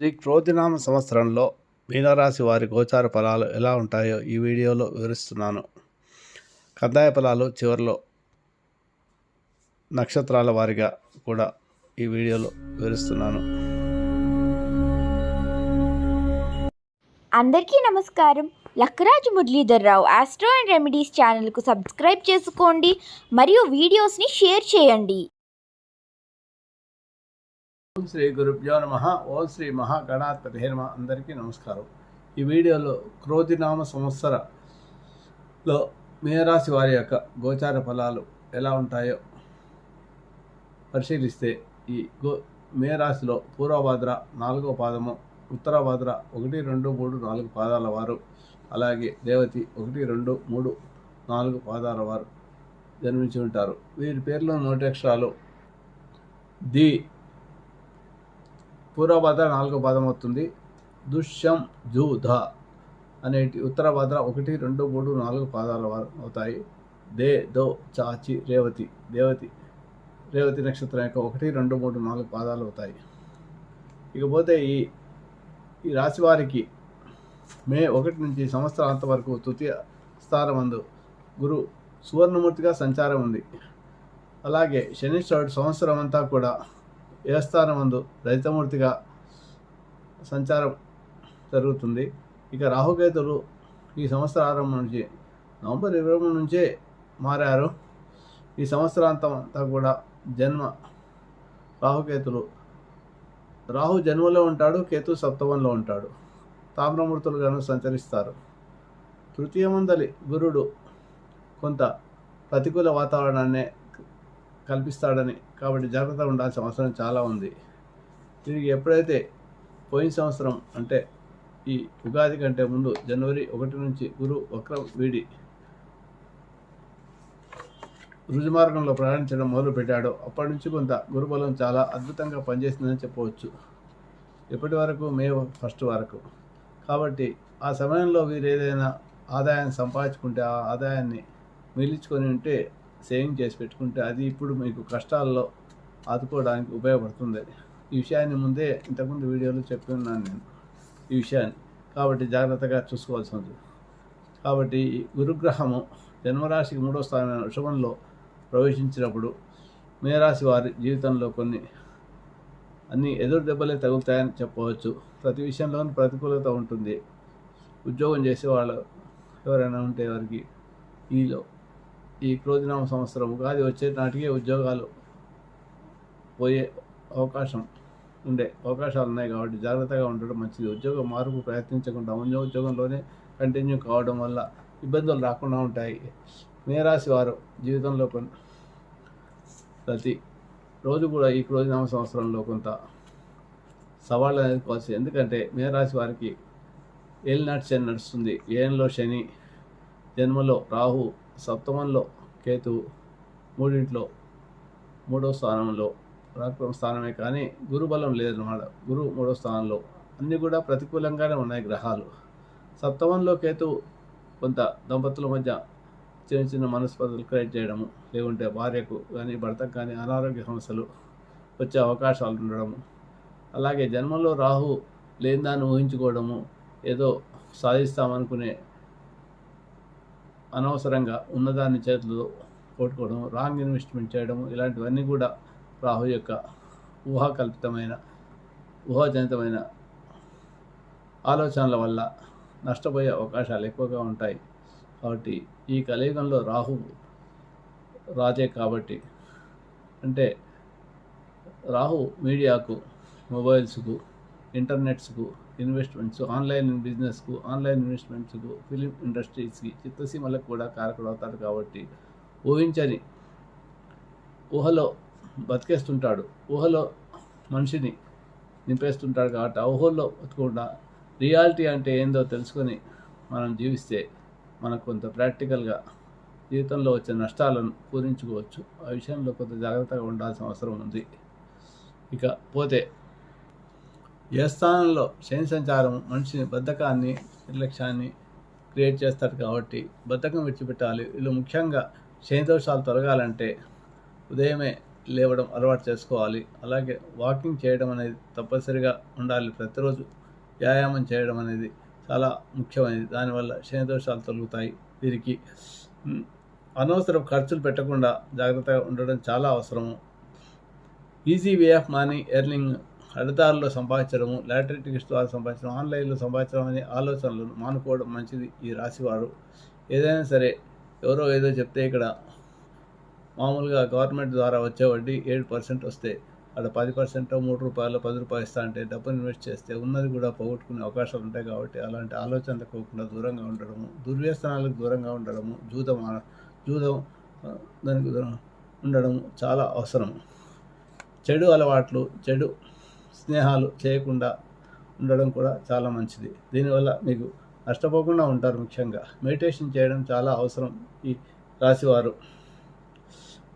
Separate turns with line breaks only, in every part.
శ్రీ క్రోధినామ సంవత్సరంలో మీనరాశి వారి గోచార ఫలాలు ఎలా ఉంటాయో ఈ వీడియోలో వివరిస్తున్నాను. కందాయ ఫలాలు చివరిలో నక్షత్రాల వారిగా కూడా ఈ వీడియోలో వివరిస్తున్నాను.
అందరికీ నమస్కారం. Lakkaraju Muralidhar Rao astro and remedies ఛానల్కు సబ్స్క్రైబ్ చేసుకోండి. మరియు వీడియోస్ని షేర్ చేయండి.
ఓం శ్రీ గురుభ్యో నమ. ఓం శ్రీ మహాగణాధిపతి నమ. అందరికీ నమస్కారం. ఈ వీడియోలో క్రోధినామ సంవత్సరలో మీనరాశి వారి యొక్క గోచార ఫలాలు ఎలా ఉంటాయో పరిశీలిస్తే ఈ గో మీనరాశిలో పూర్వభాద్ర నాలుగో పాదము ఉత్తరభాద్ర ఒకటి రెండు మూడు నాలుగు పాదాల వారు అలాగే దేవతి ఒకటి రెండు మూడు నాలుగు పాదాల వారు జన్మించి ఉంటారు. వీరి పేర్లో నోటక్షరాలు ది పూర్వభద్ర నాలుగో పాదం అవుతుంది. దుష్యం జూధ అనేటి ఉత్తర భద్ర ఒకటి రెండు మూడు నాలుగు పాదాలు అవుతాయి. దే దో చాచి రేవతి దేవతి రేవతి నక్షత్రం యొక్క ఒకటి రెండు మూడు నాలుగు పాదాలు అవుతాయి. ఇకపోతే ఈ ఈ రాశి వారికి మే ఒకటి నుంచి సంవత్సరాంత వరకు తృతీయ స్థానమందు గురు సువర్ణమూర్తిగా సంచారం ఉంది. అలాగే శనీశ్వరుడు సంవత్సరం అంతా కూడా స్థానమందు లలితమూర్తిగా సంచారం జరుగుతుంది. ఇక రాహుకేతులు ఈ సంవత్సర ఆరంభం నుంచి నవంబర్ ఇరవై మూడు నుంచే మారారు. ఈ సంవత్సరాంతం అంతా కూడా జన్మ రాహుకేతులు. రాహు జన్మలో ఉంటాడు కేతు సప్తమంలో ఉంటాడు. తామ్రమూర్తులుగాను సంచరిస్తారు. తృతీయమందలి గురుడు కొంత ప్రతికూల వాతావరణాన్నే కల్పిస్తాడని. కాబట్టి జాగ్రత్తగా ఉండాల్సిన అవసరం చాలా ఉంది. తిరిగి ఎప్పుడైతే పోయిన సంవత్సరం అంటే ఈ ఉగాది కంటే ముందు జనవరి ఒకటి నుంచి గురు వక్రం వీడి రుజుమార్గంలో ప్రయాణించడం మొదలు పెట్టాడో అప్పటి నుంచి కొంత గురుబలం చాలా అద్భుతంగా పనిచేస్తుందని చెప్పవచ్చు. ఇప్పటి వరకు? మే ఫస్ట్ వరకు. కాబట్టి ఆ సమయంలో వీరు ఏదైనా ఆదాయాన్ని సంపాదించుకుంటే ఆ ఆదాయాన్ని మిగిలించుకొని ఉంటే సేవింగ్ చేసి పెట్టుకుంటే అది ఇప్పుడు మీకు కష్టాల్లో ఆదుకోవడానికి ఉపయోగపడుతుంది. ఈ విషయాన్ని ముందే ఇంతకుముందు వీడియోలో చెప్పి ఉన్నాను నేను. ఈ విషయాన్ని. కాబట్టి జాగ్రత్తగా చూసుకోవాల్సి ఉంది. కాబట్టి గురుగ్రహము జన్మరాశికి మూడో స్థానమైన వృషభంలో ప్రవేశించినప్పుడు మేరాశి వారి జీవితంలో కొన్ని అన్ని ఎదురు దెబ్బలే తగులుతాయని చెప్పవచ్చు. ప్రతి విషయంలోనూ ప్రతికూలత ఉంటుంది. ఉద్యోగం చేసే వాళ్ళు ఎవరైనా ఉంటే వారికి ఈలో ఈ క్రోధినామ సంవత్సరం ఉగాది వచ్చే నాటికే ఉద్యోగాలు పోయే అవకాశం ఉండే అవకాశాలు ఉన్నాయి కాబట్టి జాగ్రత్తగా ఉండడం మంచిది. ఉద్యోగం మార్పు ప్రయత్నించకుండా ఉన్న ఉద్యోగంలోనే కంటిన్యూ కావడం వల్ల ఇబ్బందులు రాకుండా ఉంటాయి. మేరాశి వారు జీవితంలో కొన్ని ప్రతి రోజు కూడా ఈ క్రోధినామ సంవత్సరంలో కొంత సవాళ్ళు అనేది ఎందుకంటే మేరాశి వారికి ఏలినాటి శని నడుస్తుంది. ఏఎన్లో శని జన్మలో రాహు సప్తమంలో కేతు మూడింట్లో మూడో స్థానంలో పరాక్రమ స్థానమే కానీ గురుబలం లేదన్నమాట. గురు మూడో స్థానంలో అన్నీ కూడా ప్రతికూలంగానే ఉన్నాయి గ్రహాలు. సప్తమంలో కేతు కొంత దంపతుల మధ్య చిన్న చిన్న మనస్పర్ధలు క్రియేట్ చేయడము లేకుంటే భార్యకు కానీ భర్తకు కానీ అనారోగ్య సమస్యలు వచ్చే అవకాశాలు ఉండడము. అలాగే జన్మలో రాహు లేని దాన్ని ఊహించుకోవడము ఏదో సాధిస్తామనుకునే అనవసరంగా ఉన్నదాన్ని చేతులు కొట్టుకోవడం రాంగ్ ఇన్వెస్ట్మెంట్ చేయడం ఇలాంటివన్నీ కూడా రాహు యొక్క ఊహాకల్పితమైన ఊహాజనితమైన ఆలోచనల వల్ల నష్టపోయే అవకాశాలు ఎక్కువగా ఉంటాయి. కాబట్టి ఈ కలియుగంలో రాహు రాజే కాబట్టి అంటే రాహు మీడియాకు మొబైల్స్కు ఇంటర్నెట్స్కు ఇన్వెస్ట్మెంట్స్ ఆన్లైన్ బిజినెస్కు ఆన్లైన్ ఇన్వెస్ట్మెంట్స్కు ఫిలిం ఇండస్ట్రీస్కి చిత్తసీమలకు కూడా కారకుడవుతాడు కాబట్టి ఊహించని ఊహలో బతికేస్తుంటాడు. ఊహలో మనిషిని నింపేస్తుంటాడు కాబట్టి ఆ ఊహల్లో బతకుండా రియాలిటీ అంటే ఏందో తెలుసుకొని మనం జీవిస్తే మనకు కొంత ప్రాక్టికల్గా జీవితంలో వచ్చే నష్టాలను పూరించుకోవచ్చు. ఆ విషయంలో కొంత జాగ్రత్తగా ఉండాల్సిన అవసరం ఉంది. ఇక పోతే ఏ స్థానంలో శని సంచారం మనిషిని బద్ధకాన్ని నిర్లక్ష్యాన్ని క్రియేట్ చేస్తాడు కాబట్టి బద్ధకం విడిచిపెట్టాలి. వీళ్ళు ముఖ్యంగా శని దోషాలు తొలగాలంటే ఉదయమే లేవడం అలవాటు చేసుకోవాలి. అలాగే వాకింగ్ చేయడం అనేది తప్పనిసరిగా ఉండాలి. ప్రతిరోజు వ్యాయామం చేయడం అనేది చాలా ముఖ్యమైనది. దానివల్ల శనిదోషాలు తొలుగుతాయి వీరికి. అనవసరం ఖర్చులు పెట్టకుండా జాగ్రత్తగా ఉండడం చాలా అవసరము. Easy way of money earning అడదారులో సంపాదించడము లాటరీ టికెట్స్ ద్వారా సంపాదించడం ఆన్లైన్లో సంపాదించడం అనే ఆలోచనలు మానుకోవడం మంచిది ఈ రాశివారు. ఏదైనా సరే ఎవరో ఏదో చెప్తే ఇక్కడ మామూలుగా గవర్నమెంట్ ద్వారా వచ్చే వడ్డీ ఏడు పర్సెంట్ వస్తే అక్కడ పది పర్సెంట్ మూడు రూపాయలు పది రూపాయలు ఇస్తా అంటే డబ్బులు ఇన్వెస్ట్ చేస్తే ఉన్నది కూడా పోగొట్టుకునే అవకాశాలు ఉంటాయి కాబట్టి అలాంటి ఆలోచనలకు పోకుండా దూరంగా ఉండడము దుర్వ్యసనాలకు దూరంగా ఉండడము జూదం జూదం దానికి ఉండడం చాలా అవసరం. చెడు అలవాట్లు చెడు స్నేహాలు చేయకుండా ఉండడం కూడా చాలా మంచిది. దీనివల్ల మీకు నష్టపోకుండా ఉంటారు ముఖ్యంగా. మెడిటేషన్ చేయడం చాలా అవసరం ఈ రాశివారు.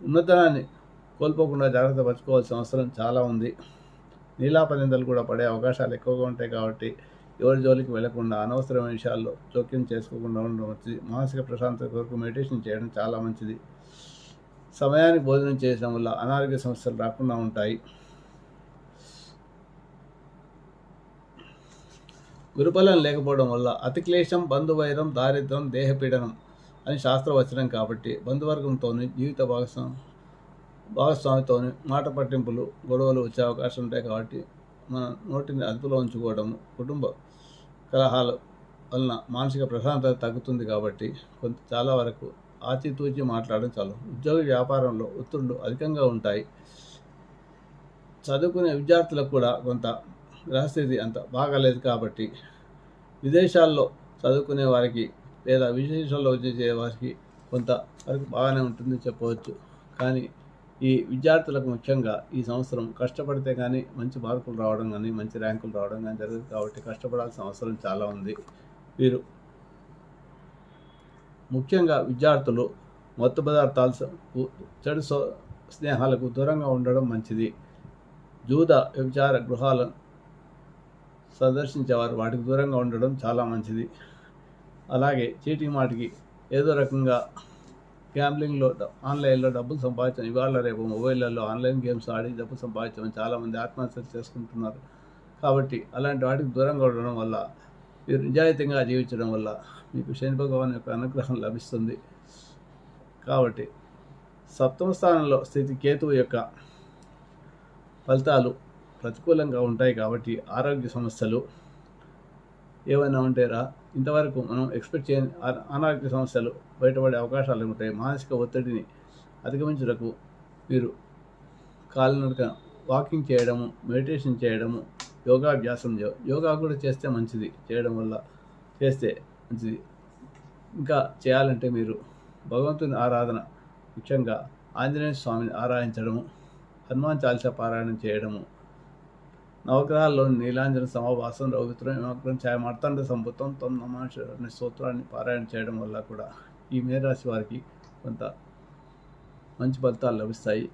ఉన్నతనాన్ని కోల్పోకుండా జాగ్రత్త పరచుకోవాల్సిన అవసరం చాలా ఉంది. నీలాపనిందలు కూడా పడే అవకాశాలు ఎక్కువగా ఉంటాయి కాబట్టి ఎవరి జోలికి వెళ్ళకుండా అనవసరమైన విషయాల్లో జోక్యం చేసుకోకుండా ఉండడం మంచిది మానసిక ప్రశాంతత కొరకు మెడిటేషన్ చేయడం చాలా మంచిది. సమయానికి భోజనం చేయడం వల్ల అనారోగ్య సమస్యలు రాకుండా ఉంటాయి. గురుబలం లేకపోవడం వల్ల అతిక్లేశం బంధువైరం దారిద్ర్యం దేహపీడనం అని శాస్త్రవచనం కాబట్టి బంధువర్గంతోని జీవిత భాగస్వామి భాగస్వామితోని మాట పట్టింపులు గొడవలు వచ్చే అవకాశం ఉంటాయి కాబట్టి మన నోటిని అదుపులో ఉంచుకోవడము కుటుంబ కలహాల వలన మానసిక ప్రశాంతత తగ్గుతుంది కాబట్టి కొంత చాలా వరకు ఆచితూచి మాట్లాడడం చాలు. ఉద్యోగ వ్యాపారంలో ఒత్తిళ్ళు అధికంగా ఉంటాయి. చదువుకునే విద్యార్థులకు కూడా కొంత గ్రహస్థితి అంత బాగాలేదు కాబట్టి విదేశాల్లో చదువుకునే వారికి లేదా విదేశాల్లో వచ్చే వారికి కొంత వరకు బాగానే ఉంటుంది చెప్పవచ్చు. కానీ ఈ విద్యార్థులకు ముఖ్యంగా ఈ సంవత్సరం కష్టపడితే కానీ మంచి మార్కులు రావడం కానీ మంచి ర్యాంకులు రావడం కానీ జరగదు కాబట్టి కష్టపడాల్సిన అవసరం చాలా ఉంది. వీరు ముఖ్యంగా విద్యార్థులు మత్తు పదార్థాలు చెడు సో- స్నేహాలకు దూరంగా ఉండడం మంచిది. జూద వ్యభిచార గృహాలను సందర్శించేవారు. వాటికి దూరంగా ఉండడం చాలా మంచిది. అలాగే చీటింగ్ మాటికి ఏదో రకంగా గ్యాంబ్లింగ్లో ఆన్లైన్లో డబ్బులు సంపాదించడం ఇవాళ రేపు మొబైల్లలో ఆన్లైన్ గేమ్స్ ఆడి డబ్బులు సంపాదించడం చాలామంది ఆత్మహత్యలు చేసుకుంటున్నారు. కాబట్టి అలాంటి వాటికి దూరంగా ఉండడం వల్ల మీరు నిజాయితీగా జీవించడం వల్ల మీకు శని భగవాన్ యొక్క అనుగ్రహం లభిస్తుంది. కాబట్టి సప్తమ స్థానంలో స్థితి కేతువు యొక్క ఫలితాలు ప్రతికూలంగా ఉంటాయి కాబట్టి ఆరోగ్య సమస్యలు ఏమైనా ఉంటేరా ఇంతవరకు మనం ఎక్స్పెక్ట్ చేయని అనారోగ్య సమస్యలు బయటపడే అవకాశాలు ఉంటాయి. మానసిక ఒత్తిడిని అధిగమించుటకు మీరు కాలినడక వాకింగ్ చేయడము మెడిటేషన్ చేయడము యోగాభ్యాసం యోగా కూడా చేస్తే మంచిది. చేయడం వల్ల చేస్తే మంచిది. ఇంకా చేయాలంటే మీరు భగవంతుని ఆరాధన ముఖ్యంగా ఆంజనేయ స్వామిని ఆరాధించడము హనుమాన్ చాలీసా పారాయణం చేయడము నవగ్రహాల్లోని నీలాంజన సమావాసం రౌద్రం హిమగ్రం ఛాయ మార్తాండ సంపుతం తొమ్ నమాశ్వరుని స్తోత్రాన్ని పారాయణ చేయడం వల్ల కూడా ఈ మేరాశి వారికి కొంత మంచి ఫలితాలు లభిస్తాయి.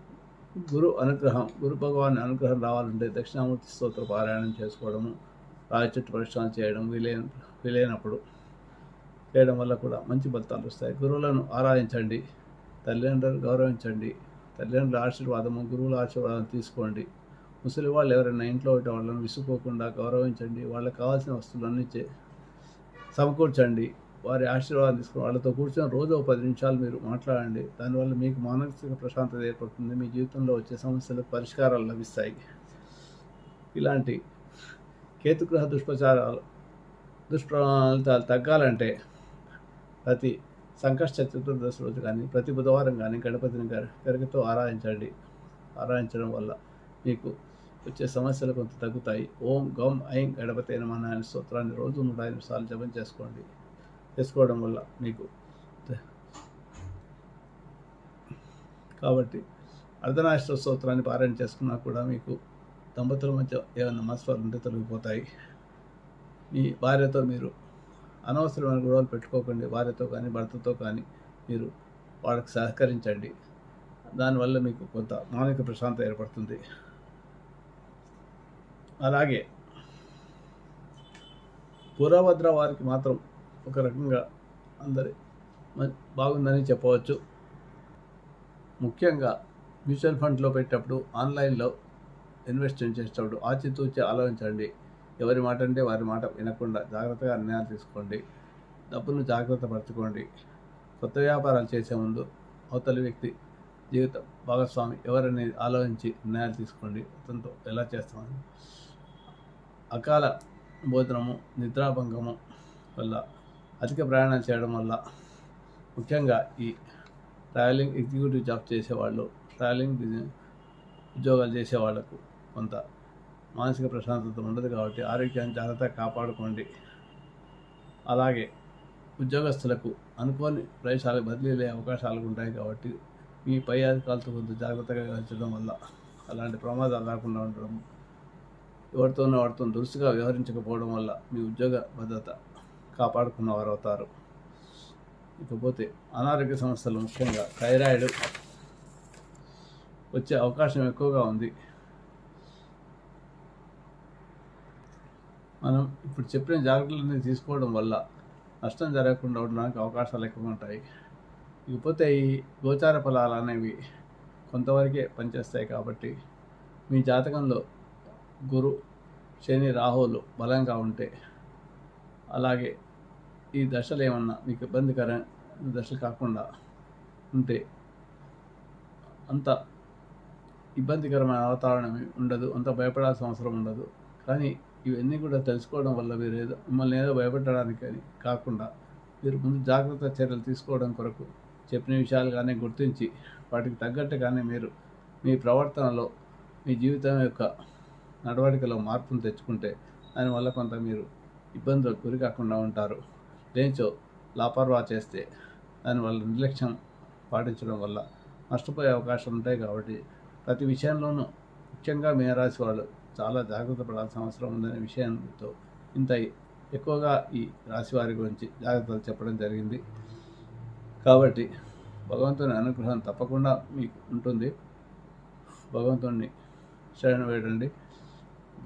గురు అనుగ్రహం గురు భగవాన్ అనుగ్రహం రావాలంటే దక్షిణామూర్తి స్తోత్ర పారాయణం చేసుకోవడము రాయి చెట్టు పరిశ్రమ చేయడం వీలైన వీలైనప్పుడు చేయడం వల్ల కూడా మంచి ఫలితాలు వస్తాయి. గురువులను ఆరాధించండి తల్లిదండ్రులు గౌరవించండి తల్లిదండ్రుల ఆశీర్వాదము గురువుల ఆశీర్వాదం తీసుకోండి. ముసలి వాళ్ళు ఎవరైనా ఇంట్లో ఉంటే వాళ్ళని విసుకోకుండా గౌరవించండి. వాళ్ళకి కావాల్సిన వస్తువులన్నీ చే సమకూర్చండి. వారి ఆశీర్వాదం తీసుకుని వాళ్ళతో కూర్చొని రోజు ఒక పది నిమిషాలు మీరు మాట్లాడండి. దానివల్ల మీకు మానసిక ప్రశాంతత ఏర్పడుతుంది. మీ జీవితంలో వచ్చే సమస్యలకు పరిష్కారాలు లభిస్తాయి. ఇలాంటి కేతుగ్రహ దుష్ప్రచారాలు దుష్ప్రలితాలు తగ్గాలంటే ప్రతి సంకష్ట చతుర్దశి రోజు కానీ ప్రతి బుధవారం కానీ గణపతిని గరి- గరికతో ఆరాధించండి. ఆరాధించడం వల్ల మీకు వచ్చే సమస్యలు కొంత తగ్గుతాయి. ఓం గం ఐం గణపతి మన అనే స్తోత్రాన్ని రోజు నూట ఐదు సార్లు జపం చేసుకోండి. చేసుకోవడం వల్ల మీకు కాబట్టి అర్ధనాశ్వ స్తోత్రాన్ని పారాయణ చేసుకున్నా కూడా మీకు దంపతుల మధ్య ఏమైనా మనస్పర్లు ఉంటే తొలగిపోతాయి. మీ భార్యతో మీరు అనవసరమైన గొడవలు పెట్టుకోకండి. భార్యతో కానీ భర్తతో కానీ మీరు వాళ్ళకి సహకరించండి. దానివల్ల మీకు కొంత మానసిక ప్రశాంతత ఏర్పడుతుంది. అలాగే పురభద్ర వారికి మాత్రం ఒక రకంగా అందరి బాగుందని చెప్పవచ్చు. ముఖ్యంగా మ్యూచువల్ ఫండ్లో పెట్టేటప్పుడు ఆన్లైన్లో ఇన్వెస్ట్మెంట్ చేసేటప్పుడు ఆచితూచి ఆలోచించండి. ఎవరి మాట అంటే వారి మాట వినకుండా జాగ్రత్తగా నిర్ణయాలు తీసుకోండి. డబ్బును జాగ్రత్త పరచుకోండి. కొత్త వ్యాపారాలు చేసే ముందు అవతలి వ్యక్తి జీవిత భాగస్వామి ఎవరనేది ఆలోచించి నిర్ణయాలు తీసుకోండి. అతనితో ఎలా చేస్తామని అకాల భోజనము నిద్రాభంగము వల్ల అధిక ప్రయాణం చేయడం వల్ల ముఖ్యంగా ఈ ట్రావెలింగ్ ఎగ్జిక్యూటివ్ జాబ్ చేసేవాళ్ళు ట్రావెలింగ్ బిజినెస్ ఉద్యోగాలు చేసే వాళ్ళకు కొంత మానసిక ప్రశాంతత ఉండదు కాబట్టి ఆరోగ్యాన్ని జాగ్రత్తగా కాపాడుకోండి. అలాగే ఉద్యోగస్తులకు అనుకోని ప్రదేశాలకు బదిలీ అయ్యే అవకాశాలు ఉంటాయి కాబట్టి మీ పై అధికారులతో కొంత జాగ్రత్తగా వ్యవహరించడం వల్ల అలాంటి ప్రమాదాలు రాకుండా ఉండడం ఎవరితోనో వారితో దురుసుగా వ్యవహరించకపోవడం వల్ల మీ ఉద్యోగ భద్రత కాపాడుకున్న వారు అవుతారు ఇకపోతే అనారోగ్య సమస్యలు ముఖ్యంగా థైరాయిడ్ వచ్చే అవకాశం ఎక్కువగా ఉంది. మనం ఇప్పుడు చెప్పిన జాగ్రత్తలన్నీ తీసుకోవడం వల్ల నష్టం జరగకుండా ఉండడానికి అవకాశాలు ఎక్కువ ఉంటాయి. ఇకపోతే ఈ గోచార ఫలాలు అనేవి కొంతవరకే పనిచేస్తాయి కాబట్టి మీ జాతకంలో గురు శని రాహువులు బలంగా ఉంటే అలాగే ఈ దశలు ఏమన్నా మీకు ఇబ్బందికరమైన దశలు కాకుండా ఉంటే అంత ఇబ్బందికరమైన వాతావరణం ఉండదు అంత భయపడాల్సిన అవసరం ఉండదు. కానీ ఇవన్నీ కూడా తెలుసుకోవడం వల్ల మీరు ఏదో మిమ్మల్ని ఏదో భయపెట్టడానికి అని కాకుండా మీరు ముందు జాగ్రత్త చర్యలు తీసుకోవడం కొరకు చెప్పిన విషయాలు కానీ గుర్తించి వాటికి తగ్గట్టుగానే మీరు మీ ప్రవర్తనలో మీ జీవితం యొక్క నడవడికలో మార్పును తెచ్చుకుంటే దానివల్ల కొంత మీరు ఇబ్బందులకు గురి కాకుండా ఉంటారు. దేనిచో లాపర్వా చేస్తే దానివల్ల నిర్లక్ష్యం పాటించడం వల్ల నష్టపోయే అవకాశాలు ఉంటాయి కాబట్టి ప్రతి విషయంలోనూ ముఖ్యంగా మీనరాశి వాళ్ళు చాలా జాగ్రత్త పడాల్సిన అవసరం ఉందనే విషయంతో ఇంత ఎక్కువగా ఈ రాశి వారి గురించి జాగ్రత్తలు చెప్పడం జరిగింది. కాబట్టి భగవంతుని అనుగ్రహం తప్పకుండా మీకు ఉంటుంది. భగవంతుని శరణ వేడండి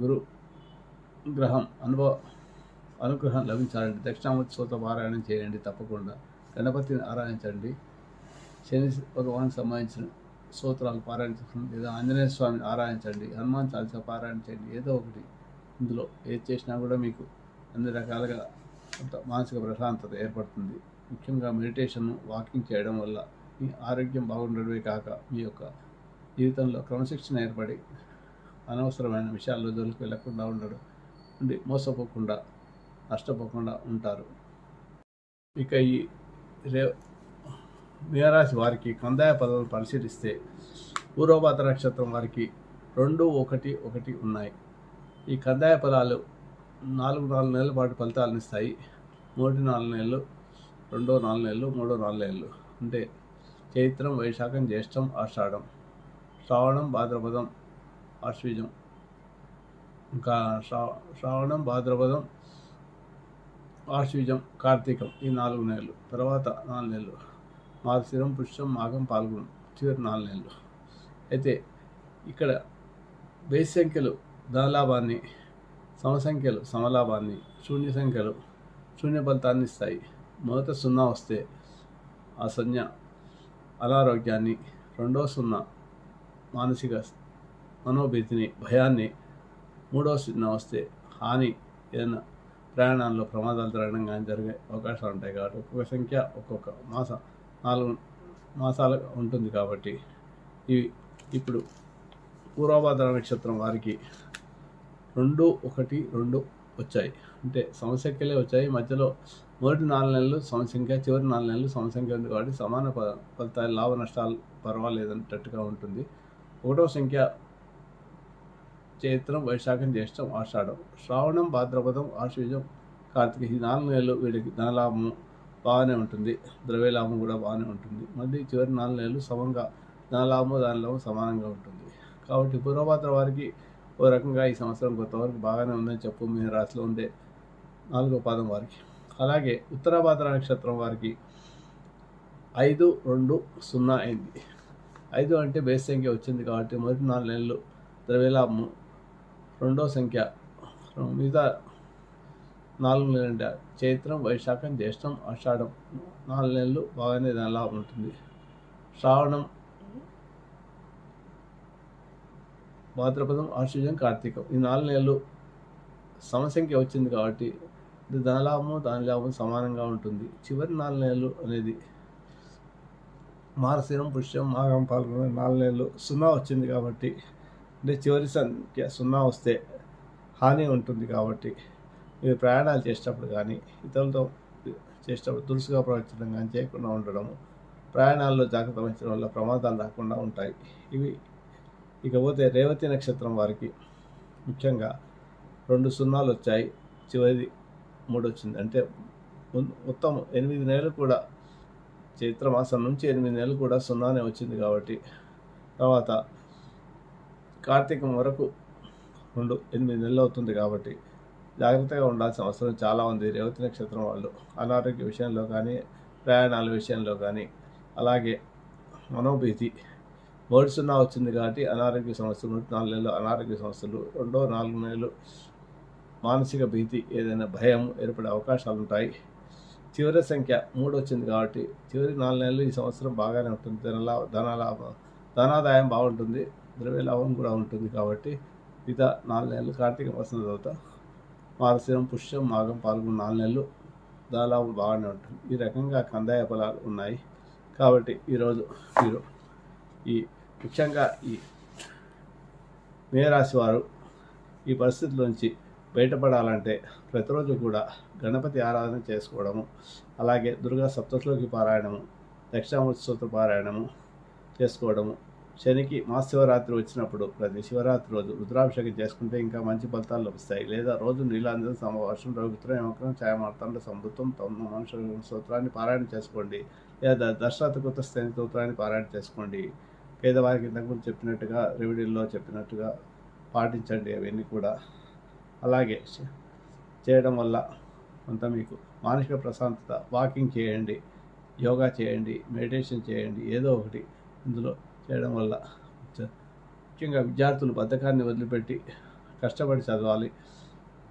గురు గ్రహం అనుభవ అనుగ్రహం లభించాలంటే దక్షిణామూర్తి స్తోత్ర పారాయణం చేయండి తప్పకుండా. గణపతిని ఆరాధించండి. శని భగవానికి సంబంధించిన స్తోత్రాలు పారాయణించండి లేదా ఆంజనేయ స్వామిని ఆరాధించండి. హనుమాన్ చాలీసా పారాయణ చేయండి. ఏదో ఒకటి ఇందులో ఏది చేసినా కూడా మీకు అన్ని రకాలుగా కొంత మానసిక ప్రశాంతత ఏర్పడుతుంది. ముఖ్యంగా మెడిటేషన్ వాకింగ్ చేయడం వల్ల మీ ఆరోగ్యం బాగుండడమే కాక మీ యొక్క జీవితంలో క్రమశిక్షణ ఏర్పడి అనవసరమైన విషయాల్లో జోలికి వెళ్ళకుండా ఉండడం ఉండి మోసపోకుండా నష్టపోకుండా ఉంటారు. ఇక ఈ రే మీనరాశి వారికి కందాయ పదవులు పరిశీలిస్తే పూర్వపాత నక్షత్రం వారికి రెండు ఒకటి ఒకటి ఉన్నాయి. ఈ కందాయ పదాలు నాలుగు నాలుగు నెలల పాటు ఫలితాలను ఇస్తాయి. మొదటి నాలుగు నెలలు రెండో నాలుగు నెలలు మూడో నాలుగు నెలలు. అంటే చైత్రం వైశాఖం జ్యేష్టం ఆషాఢం శ్రావణం భాద్రపదం ఆశ్వీజం ఇంకా శ్రావణం భాద్రపదం ఆశ్వీజం కార్తీకం ఈ నాలుగు నెలలు. తర్వాత నాలుగు నెలలు. మార్గశిరం పుష్పం మాఘం పాల్గొనం చివరి నాలుగు నెలలు. అయితే ఇక్కడ బేస్ సంఖ్యలు ధనలాభాన్ని సమసంఖ్యలు సమలాభాన్ని శూన్య సంఖ్యలు శూన్య ఫలితాన్ని ఇస్తాయి. మొదట సున్నా వస్తే ఆ సంజ్ఞ అనారోగ్యాన్ని రెండో సున్నా మానసిక మనోభీతిని భయాన్ని మూడో చిన్న వస్తే హాని ఏదైనా ప్రయాణాల్లో ప్రమాదాలు జరగడం కానీ జరిగే అవకాశాలు ఉంటాయి కాబట్టి ఒక్కొక్క సంఖ్య ఒక్కొక్క మాసం నాలుగు మాసాలు ఉంటుంది కాబట్టి ఇవి ఇప్పుడు పూర్వభాద్ర నక్షత్రం వారికి రెండు ఒకటి రెండు వచ్చాయి. అంటే సమసంఖ్యలే వచ్చాయి. మధ్యలో మొదటి నాలుగు నెలలు సమసంఖ్య చివరి నాలుగు నెలలు సమసంఖ్య ఉంది కాబట్టి సమాన ఫలితాలు లాభ నష్టాలు పర్వాలేదన్నట్టుగా ఉంటుంది. ఒకటో సంఖ్య చైత్రం వైశాఖం జ్యేష్టం ఆషాఢం శ్రావణం భాద్రపదం ఆశ్వీజం కార్తీక ఈ నాలుగు నెలలు వీడికి ధనలాభము బాగానే ఉంటుంది. ద్రవ్యలాభం కూడా బాగానే ఉంటుంది. మళ్ళీ చివరి నాలుగు నెలలు సమంగా ధనలాభము దానిలాభం సమానంగా ఉంటుంది. కాబట్టి పూర్వభాద్ర వారికి ఓ రకంగా ఈ సంవత్సరం కొంతవరకు బాగానే ఉందని చెప్పు మీ రాశిలో ఉండే నాలుగో పాదం వారికి. అలాగే ఉత్తరాభాద్ర నక్షత్రం వారికి ఐదు రెండు సున్నా అయింది. ఐదు అంటే బేస్ సంఖ్య వచ్చింది కాబట్టి మొదటి నాలుగు నెలలు ద్రవ్యలాభము రెండో సంఖ్య. మిగతా నాలుగు నెలలు అంటే చైత్రం వైశాఖం జ్యేష్టం ఆషాఢం. నాలుగు నెలలు బాగానే దాని లాభం ఉంటుంది. శ్రావణం భాద్రపదం ఆశ్చర్యం కార్తీకం. ఈ నాలుగు నెలలు సమసంఖ్య వచ్చింది కాబట్టి ఇది ధనలాభము దాని లాభం సమానంగా ఉంటుంది. చివరి నాలుగు నెలలు అనేది మారశీరం పుష్యం మాఘం పాల్గొనే నాలుగు నెలలు సున్నా వచ్చింది కాబట్టి అంటే చివరి సంఖ్య సున్నా వస్తే హాని ఉంటుంది కాబట్టి మీరు ప్రయాణాలు చేసేటప్పుడు కానీ ఇతరులతో చేసేటప్పుడు దురుసుగా ప్రవర్తించడం కానీ చేయకుండా ఉండడము ప్రయాణాల్లో జాగ్రత్త వహించడం వల్ల ప్రమాదాలు రాకుండా ఉంటాయి. ఇవి ఇకపోతే రేవతి నక్షత్రం వారికి ముఖ్యంగా రెండు సున్నాలు వచ్చాయి. చివరిది మూడు వచ్చింది. అంటే మొత్తం ఎనిమిది నెలలు కూడా చైత్ర మాసం నుంచి ఎనిమిది నెలలు కూడా సున్నానే వచ్చింది కాబట్టి తర్వాత కార్తీకం వరకు రెండు ఎనిమిది నెలలు అవుతుంది కాబట్టి జాగ్రత్తగా ఉండాల్సిన అవసరం చాలా ఉంది రేవతి నక్షత్రం వాళ్ళు. అనారోగ్య విషయంలో కానీ ప్రయాణాల విషయంలో కానీ అలాగే మనోభీతి. మూడు సున్నా వచ్చింది కాబట్టి అనారోగ్య సమస్యలు నాలుగు నెలలు అనారోగ్య సమస్యలు రెండో నాలుగు నెలలు. మానసిక భీతి ఏదైనా భయం ఏర్పడే అవకాశాలు ఉంటాయి. చివరి సంఖ్య మూడు వచ్చింది కాబట్టి చివరి నాలుగు నెలలు ఈ సంవత్సరం బాగానే ఉంటుంది. ధనలా ధనలాభ ధనాదాయం బాగుంటుంది. ద్రవ్య లాభం కూడా ఉంటుంది కాబట్టి ఇత నాలుగు నెలలు కార్తీక మాసం తర్వాత మారశీరం పుష్యం మాఘం పాల్గొన్న నాలుగు నెలలు ధనలాభం బాగానే ఉంటుంది. ఈ రకంగా కందాయ ఫలాలు ఉన్నాయి. కాబట్టి ఈరోజు మీరు ఈ ముఖ్యంగా ఈ మేరాశి వారు ఈ పరిస్థితిలోంచి బయటపడాలంటే ప్రతిరోజు కూడా గణపతి ఆరాధన చేసుకోవడము అలాగే దుర్గా సప్తశ్లోకి పారాయణము దక్షిణామూర్తి సూత్ర పారాయణము చేసుకోవడము శనికి మహాశివరాత్రి వచ్చినప్పుడు ప్రతి శివరాత్రి రోజు రుద్రాభిషేకం చేసుకుంటే ఇంకా మంచి ఫలితాలు లభిస్తాయి. లేదా రోజు నీలాంజనం సమవర్షం రఘుత్రం యమకరం ఛాయమార్తాండ సమృద్ధం తమ మనుషుల స్తోత్రాన్ని పారాయణ చేసుకోండి. లేదా దర్శనాత్మకృత స్థాయి స్తోత్రాన్ని పారాయణ చేసుకోండి. పేదవారికి ఇంతకుముందు చెప్పినట్టుగా రెవిడీల్లో చెప్పినట్టుగా పాటించండి అవన్నీ కూడా. అలాగే చేయడం వల్ల కొంత మీకు మానసిక ప్రశాంతత వాకింగ్ చేయండి యోగా చేయండి మెడిటేషన్ చేయండి ఏదో ఒకటి. ఇందులో చేయడం వల్ల ముఖ్యంగా విద్యార్థులు బద్ధకాన్ని వదిలిపెట్టి కష్టపడి చదవాలి.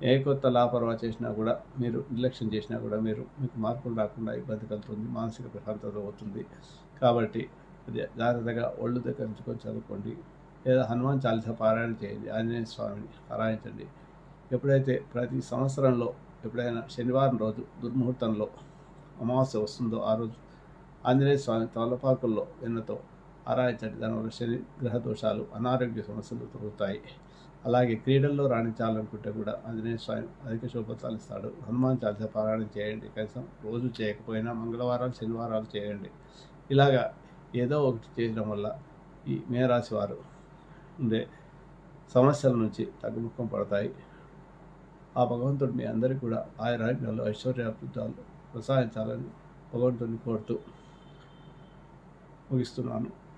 ఏ కొత్త లాపర్వా చేసినా కూడా మీరు నిర్లక్ష్యం చేసినా కూడా మీరు మీకు మార్పులు రాకుండా ఇబ్బంది కలుగుతుంది మానసిక ప్రశాంతత అవుతుంది కాబట్టి అది జాగ్రత్తగా ఒళ్ళు దగ్గర ఉంచుకొని చదువుకోండి. లేదా హనుమాన్ చాలీసా పారాయణ చేయండి. ఆంజనేయ స్వామిని పారాయణించండి. ఎప్పుడైతే ప్రతి సంవత్సరంలో ఎప్పుడైనా శనివారం రోజు దుర్ముహూర్తంలో అమావాస్య వస్తుందో ఆ రోజు ఆంజనేయ స్వామి తమలపాకుల్లో వెన్నతో ఆరాయించండి దానివల్ల శరీర గ్రహ దోషాలు అనారోగ్య సమస్యలు తొలుగుతాయి. అలాగే క్రీడల్లో రాణించాలనుకుంటే కూడా ఆంజనేయ స్వామి అధిక శుభతాలు ఇస్తాడు. హనుమాన్ చాలీసా పారాయణం చేయండి. కనీసం రోజు చేయకపోయినా మంగళవారాలు శనివారాలు చేయండి. ఇలాగా ఏదో ఒకటి చేయడం వల్ల ఈ మేరాశి వారు ఉండే సమస్యల నుంచి తగ్గుముఖం పడతాయి. ఆ భగవంతుడు మీ అందరికీ కూడా ఆయురాగ్యాలు ఐశ్వర్యాభివృద్ధాలు ప్రసాదించాలని భగవంతుడిని కోరుతూ ముగిస్తున్నాను.